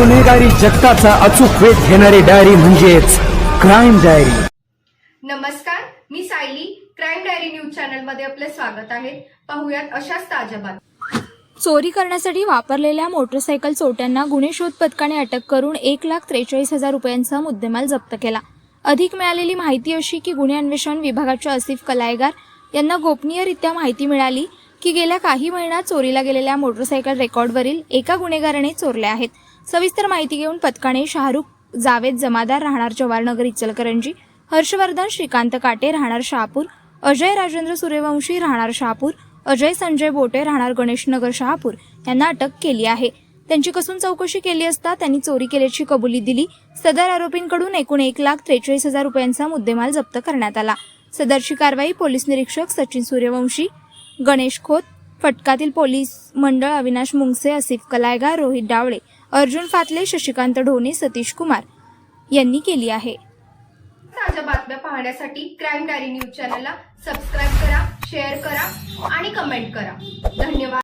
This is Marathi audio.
गुन्हेगारी जगताचा अचूक वेध घेणारी डायरी म्हणजेच क्राईम डायरी. नमस्कार मी सायली. क्राईम डायरी न्यूज चॅनलमध्ये आपले स्वागत आहे. पाहुयात अशाच ताज्या बातम्या. चोरी करण्यासाठी वापरलेल्या मोटरसायकल चोरट्यांना गुन्हे शोध पथकाने अटक करून एक लाख त्रेचाळीस हजार रुपयांचा मुद्देमाल जप्त केला. अधिक मिळालेली माहिती अशी की गुन्हे अन्वेषण विभागाचे आसिफ कलायगार यांना गोपनीयरित्या माहिती मिळाली की गेल्या काही महिन्यात चोरीला गेलेल्या मोटरसायकल रेकॉर्डवरील एका गुन्हेगाराने चोरल्या आहेत. सविस्तर माहिती घेऊन पथकाने शाहरुख जावेद जमादार राहणार जवाहरनगर इचलकरंजी हर्षवर्धन श्रीकांत काटे राहणार शहापूर अजय राजेंद्र सूर्यवंशी राहणार शहापूर अजय संजय बोटे राहणार गणेशनगर शहापूर यांना अटक केली आहे. त्यांची कसून चौकशी केली असता त्यांनी चोरी केल्याची कबुली दिली. सदर आरोपींकडून एकूण एक लाख त्रेचाळीस हजार रुपयांचा मुद्देमाल जप्त करण्यात आला. सदरची कारवाई पोलीस निरीक्षक सचिन सूर्यवंशी गणेश खोत फटकातील पोलीस मंडळ अविनाश मुंगसे आसिफ कलायगा रोहित डावळे अर्जुन फातले शशिकांत ढोणे सतीश कुमार यांनी केली आहे. ताज्या बातम्या पाहण्यासाठी क्राईम डायरी न्यूज चॅनलला सबस्क्राईब करा शेअर करा आणि कमेंट करा. धन्यवाद.